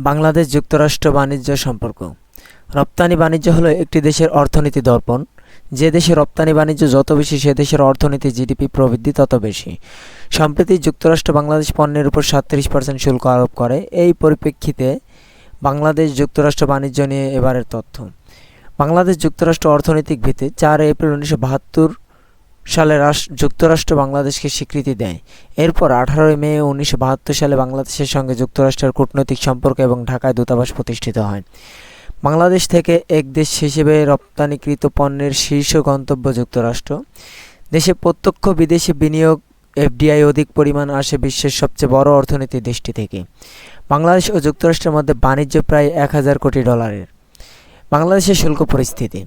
বাংলাদেশ যুক্তরাষ্ট্র বাণিজ্য সম্পর্ক। রপ্তানি বাণিজ্য হলো একটি দেশের অর্থনীতি দর্পণ। যে দেশে রপ্তানি বাণিজ্য যত বেশি, সে দেশের অর্থনীতি জিডিপি প্রবৃদ্ধি তত বেশি। সম্প্রতি যুক্তরাষ্ট্র বাংলাদেশ পণ্যের উপর সাতত্রিশ পার্সেন্ট শুল্ক আরোপ করে। এই পরিপ্রেক্ষিতে বাংলাদেশ যুক্তরাষ্ট্র বাণিজ্য নিয়ে এবারের তথ্য। বাংলাদেশ যুক্তরাষ্ট্র অর্থনৈতিক ভিত্তি চার এপ্রিল উনিশশো বাহাত্তর সালে রাষ্ট্র যুক্তরাষ্ট্র বাংলাদেশকে স্বীকৃতি দেয়। এরপর আঠারোই মে উনিশশো বাহাত্তর সালে বাংলাদেশের সঙ্গে যুক্তরাষ্ট্রের কূটনৈতিক সম্পর্ক এবং ঢাকায় দূতাবাস প্রতিষ্ঠিত হয়। বাংলাদেশ থেকে এক দেশ হিসেবে রপ্তানিকৃত পণ্যের শীর্ষ গন্তব্য যুক্তরাষ্ট্র। দেশে প্রত্যক্ষ বিদেশি বিনিয়োগ এফডিআই অধিক পরিমাণ আসে বিশ্বের সবচেয়ে বড় অর্থনীতির দেশটি থেকে। বাংলাদেশ ও যুক্তরাষ্ট্রের মধ্যে বাণিজ্য প্রায় এক হাজার কোটি ডলারের। বাংলাদেশের শুল্ক পরিস্থিতি।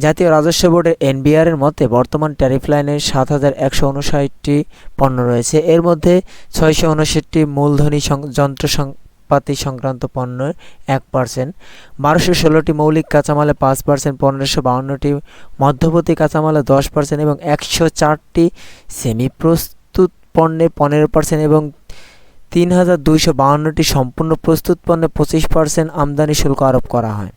জাতীয় রাজস্ব বোর্ডের এনবিআর এর মতে বর্তমান ট্যারিফ লাইনে সাত হাজার একশো উনষাটটি পণ্য রয়েছে। এর মধ্যে ছয়শো উনষাটটি মূলধনী সং- যন্ত্রপাতি সংক্রান্ত পণ্যের এক পার্সেন্ট বারোশো ষোলোটি মৌলিক কাঁচামালে পাঁচ পার্সেন্ট পনেরোশো বাউন্নটি মধ্যবর্তী কাঁচামালে দশ পার্সেন্ট এবং একশো চারটি সেমি প্রস্তুত পণ্যে পনেরো পার্সেন্ট এবং তিন হাজার দুইশো বাউন্নটি সম্পূর্ণ প্রস্তুত পণ্যে পঁচিশ পার্সেন্ট আমদানি শুল্ক আরোপ করা হয়।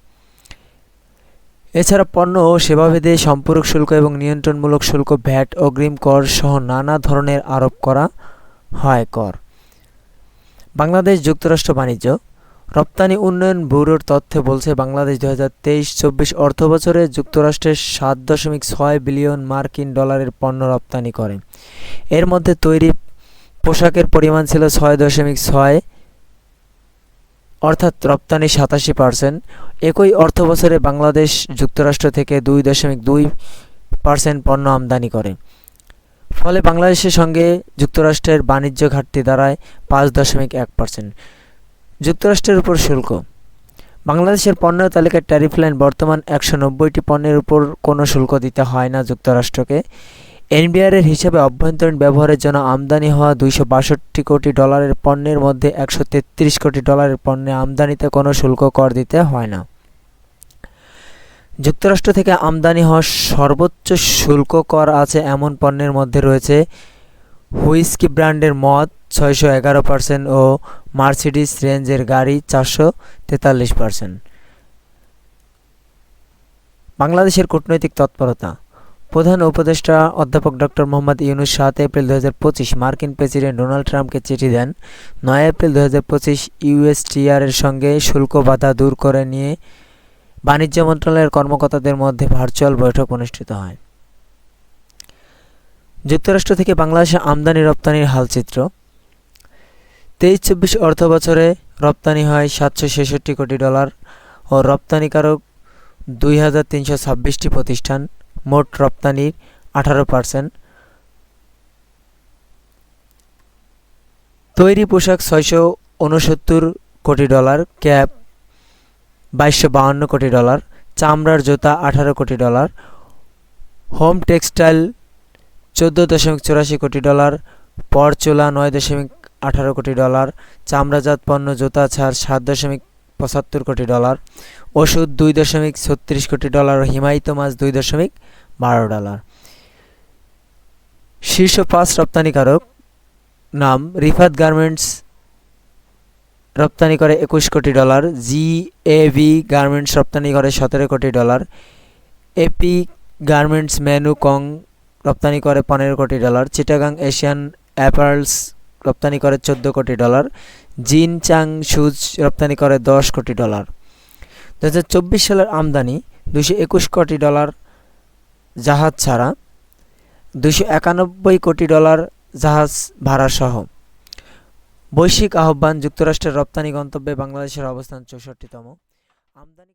এছাড়া পণ্য ও সেবাভেদে সম্পূরক শুল্ক এবং নিয়ন্ত্রণমূলক শুল্ক, ভ্যাট, অগ্রিম কর সহ নানা ধরনের আরোপ করা হয় কর। বাংলাদেশ যুক্তরাষ্ট্র বাণিজ্য। রপ্তানি উন্নয়ন ব্যুরোর তথ্যে বলছে, বাংলাদেশ দু হাজার তেইশ চব্বিশ অর্থ বছরে যুক্তরাষ্ট্রের সাত দশমিক ছয় বিলিয়ন মার্কিন ডলারের পণ্য রপ্তানি করে। এর মধ্যে তৈরি পোশাকের পরিমাণ ছিল ছয় দশমিক ছয় অর্থাৎ রপ্তানি সাতাশি পার্সেন্ট। একই অর্থ বছরে বাংলাদেশ যুক্তরাষ্ট্র থেকে দুই দশমিক দুই পার্সেন্ট পণ্য আমদানি করে। ফলে বাংলাদেশের সঙ্গে যুক্তরাষ্ট্রের বাণিজ্য ঘাটতি দাঁড়ায় পাঁচ দশমিক এক পার্সেন্ট। যুক্তরাষ্ট্রের উপর শুল্ক। বাংলাদেশের পণ্য তালিকার ট্যারিফ লাইন বর্তমান একশো নব্বইটি পণ্যের উপর কোনো শুল্ক দিতে হয় না যুক্তরাষ্ট্রকে। এনবিআর এর হিসাবে অভ্যন্তরীণ ব্যবহারের জন্য আমদানি হওয়া দুইশো বাষট্টি কোটি ডলারের পণ্যের মধ্যে একশো তেত্রিশ কোটি ডলারের পণ্যে আমদানিতে কোনো শুল্ক কর দিতে হয় না। যুক্তরাষ্ট্র থেকে আমদানি হওয়া সর্বোচ্চ শুল্ক কর আছে এমন পণ্যের মধ্যে রয়েছে হুইস্কি ব্র্যান্ডের মদ ছয়শো এগারো পার্সেন্ট ও মার্সিডিস রেঞ্জের গাড়ি চারশো তেতাল্লিশ পার্সেন্ট। বাংলাদেশের কূটনৈতিক তৎপরতা প্রধান উপদেষ্টা অধ্যাপক ডক্টর মোহাম্মদ ইউনুস সাত এপ্রিল দু মার্কিন প্রেসিডেন্ট ডোনাল্ড ট্রাম্পকে চিঠি দেন। নয় এপ্রিল দু হাজার পঁচিশ ইউএসটিআর এর সঙ্গে শুল্ক বাধা দূর করে নিয়ে বাণিজ্য মন্ত্রণালয়ের কর্মকর্তাদের মধ্যে ভার্চুয়াল বৈঠক অনুষ্ঠিত হয়। যুক্তরাষ্ট্র থেকে বাংলাদেশে আমদানি রপ্তানির হালচিত্র। তেইশ চব্বিশ অর্থ বছরে রপ্তানি হয় সাতশো ছেষট্টি কোটি ডলার ও রপ্তানিকারক দুই হাজার তিনশো ছাব্বিশটি প্রতিষ্ঠান। মোট রপ্তানির আঠারো পার্সেন্ট তৈরি পোশাক ছয়শো উনসত্তর কোটি ডলার, ক্যাপ বাইশশো বাহান্ন কোটি ডলার, চামড়ার জুতা আঠারো কোটি ডলার, হোম টেক্সটাইল চোদ্দ দশমিক চুরাশি কোটি ডলার পরচুলা নয় দশমিক আঠারো কোটি ডলার, চামড়াজাত পণ্য জুতা ছাড় সাত দশমিক পঁচাত্তর কোটি ডলার, ওষুধ দুই দশমিক ছত্রিশ কোটি ডলার, হিমায়িত মাছ দুই দশমিক বারো ডলার। শীর্ষ পাঁচ রপ্তানিকারক নাম রিফাত গার্মেন্টস রপ্তানি করে একুশ কোটি dollar, G A V garments রপ্তানি করে সতেরো কোটি ডলার এপি গার্মেন্টস মেনু কং রপ্তানি করে পনেরো কোটি ডলার, চিটাগাং এশিয়ান অ্যাপার্লস রপ্তানি করে চোদ্দ কোটি ডলার জিন চাং শুজ রপ্তানি করে দশ কোটি ডলার। দু সালের আমদানি দুশো একুশ কোটি ডলার জাহাজ ছাড়া দুশো একানব্বই কোটি ডলার জাহাজ ভাড়াসহ বৈশ্বিক আহ্বান যুক্তরাষ্ট্রের রপ্তানি গন্তব্যে বাংলাদেশের অবস্থান চৌষট্টিতম। আমদানি